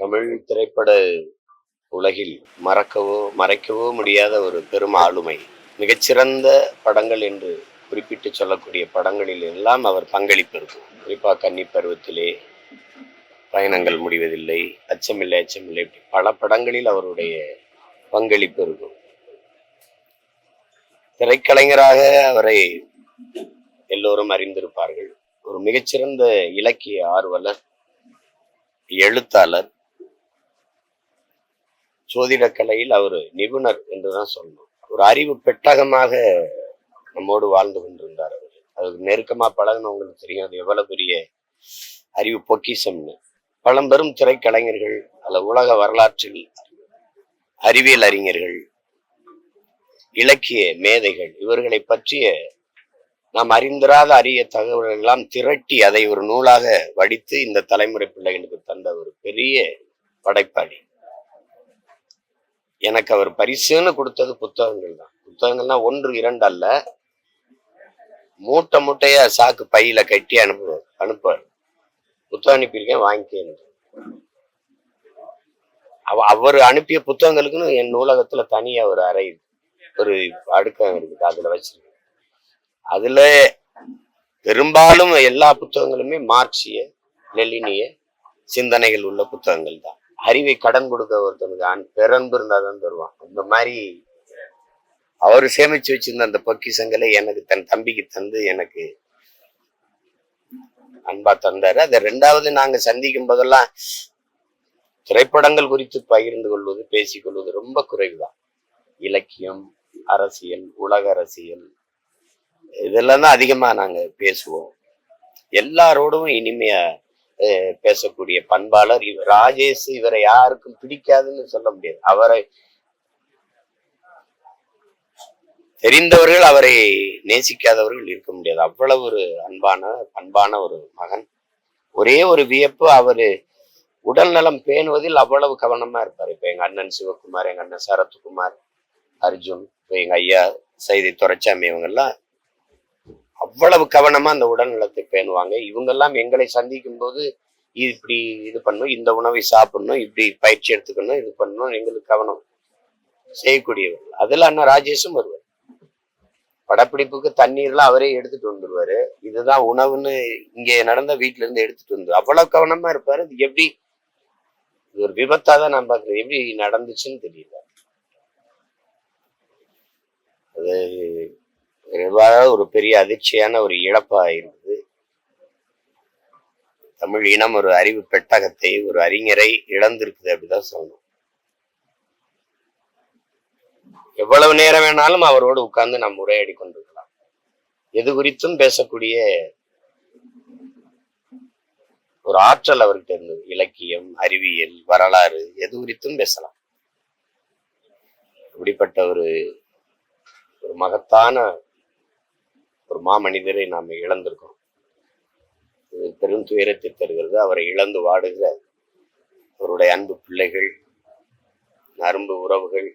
தமிழ் திரைப்பட உலகில் மறக்கவோ மறைக்கவோ முடியாத ஒரு பெரும் ஆளுமை. மிகச்சிறந்த படங்கள் என்று குறிப்பிட்டு சொல்லக்கூடிய படங்களில் எல்லாம் அவர் பங்களிப்பு இருக்கும். குறிப்பாக கன்னி பருவத்திலே பயணங்கள் முடிவதில்லை அச்சமில்லை அச்சமில்லை பல படங்களில் அவருடைய பங்களிப்பு இருக்கும். திரைக்கலைஞராக அவரை எல்லோரும் அறிந்திருப்பார்கள். ஒரு மிகச்சிறந்த இலக்கிய ஆர்வலர் எழுத்தாளர் சோதிடக் கலையில் அவர் நிபுணர் என்றுதான் சொல்லணும். ஒரு அறிவு பெட்டகமாக நம்மோடு வாழ்ந்து கொண்டிருந்தார் அவர். அதுக்கு நெருக்கமா பழகினவங்களுக்கு தெரியும் அது எவ்வளவு பெரிய அறிவு பொக்கிசம்னு பழம்பெரும் திரைக்கலைஞர்கள் அல்ல உலக வரலாற்றில் அறிவியல் அறிஞர்கள் இலக்கிய மேதைகள் இவர்களை பற்றிய நாம் அறிந்திராத அரிய தகவல்கள் எல்லாம் திரட்டி அதை ஒரு நூலாக வடித்து இந்த தலைமுறை பிள்ளைகளுக்கு தந்த ஒரு பெரிய படைப்பாளி. எனக்கு அவர் பரிசுன்னு கொடுத்தது புத்தகங்கள் தான். புத்தகங்கள்னா ஒன்று இரண்டு அல்ல. மூட்டை மூட்டையா சாக்கு பையில கட்டி அனுப்புவார் அனுப்புவார். புத்தகம் அனுப்பியிருக்கேன் வாங்கிக்கேன் அவ அவர் அனுப்பிய புத்தகங்களுக்குன்னு என் நூலகத்துல தனியா ஒரு அறை ஒரு அடுக்கம் இருக்குது அதுல வச்சிருக்கேன். அதுல பெரும்பாலும் எல்லா புத்தகங்களுமே மார்க்சிய லெலினிய சிந்தனைகள் உள்ள புத்தகங்கள் தான். அறிவை கடன் கொடுக்க ஒருத்தனுக்கு அன் பிறந்து இருந்தாதான் தருவான். இந்த மாதிரி அவர் சேமிச்சு வச்சிருந்த அந்த பொக்கிஷங்களை எனக்கு தன் தம்பிக்கு தந்து எனக்கு அன்பா தந்தாரு. அதை ரெண்டாவது நாங்க சந்திக்கும் போதெல்லாம் திரைப்படங்கள் குறித்து பகிர்ந்து கொள்வது பேசிக்கொள்வது ரொம்ப குறைவுதான். இலக்கியம் அரசியல் உலக அரசியல் இதெல்லாம் தான் அதிகமா நாங்க பேசுவோம். எல்லாரோடும் இனிமையா பேசக்கூடிய பண்பாளர் இவர். ராஜேஷ் இவரை யாருக்கும் பிடிக்காதுன்னு சொல்ல முடியாது. அவரை தெரிந்தவர்கள் அவரை நேசிக்காதவர்கள் இருக்க முடியாது. அவ்வளவு ஒரு அன்பான பண்பான ஒரு மகன். ஒரே ஒரு வியப்பு அவரு உடல் நலம் பேணுவதில் அவ்வளவு கவனமா இருப்பார். இப்ப எங்க அண்ணன் சிவகுமார் எங்க அண்ணன் சரத்குமார் அர்ஜுன் இப்ப எங்க ஐயா சைதை துரைச்சாமி இவங்கெல்லாம் அவ்வளவு கவனமா அந்த உடல் நலத்தை பேணுவாங்க. இவங்கெல்லாம் எங்களை சந்திக்கும் போது இப்படி இது பண்ணணும் இந்த உணவை சாப்பிடணும் இப்படி பயிற்சி எடுத்துக்கணும் இது பண்ணணும் எங்களுக்கு கவனம் செய்யக்கூடியவர்கள் அதுல அண்ணா ராஜேஷும் வருவார். படப்பிடிப்புக்கு தண்ணீர்லாம் அவரே எடுத்துட்டு வந்துருவாரு. இதுதான் உணவுன்னு இங்கே நடந்த வீட்டுல இருந்து எடுத்துட்டு வந்து அவ்வளவு கவனமா இருப்பாரு. இது எப்படி இது ஒரு விபத்தா தான் நான் பாக்குறேன் எப்படி நடந்துச்சுன்னு தெரியல அது அதாவது ஒரு பெரிய அதிர்ச்சியான ஒரு இழப்பாக இருந்தது. தமிழ் இனம் ஒரு அறிவு பெட்டகத்தை ஒரு அறிஞரை இழந்திருக்குது அப்படிதான் சொல்லணும். எவ்வளவு நேரம் வேணாலும் அவரோடு உட்கார்ந்து நாம் உரையாடி கொண்டிருக்கலாம். எது குறித்தும் பேசக்கூடிய ஒரு ஆற்றல் அவர்கிட்ட இருந்தது. இலக்கியம் அறிவியல் வரலாறு எது குறித்தும் பேசலாம். அப்படிப்பட்ட ஒரு ஒரு மகத்தான ஒரு மாமனிதரை நாம் இழந்திருக்கோம் இது பெரும் துயரத்தை தருகிறது. அவரை இழந்து வாடுகிற அவருடைய அன்பு பிள்ளைகள் நரம்பு உறவுகள்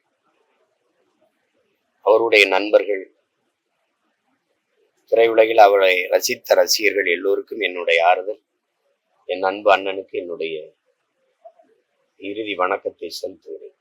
அவருடைய நண்பர்கள் திரையுலகில் அவரை ரசித்த ரசிகர்கள் எல்லோருக்கும் என்னுடைய ஆறுதல். என் அன்பு அண்ணனுக்கு என்னுடைய இறுதி வணக்கத்தை செலுத்துகிறேன்.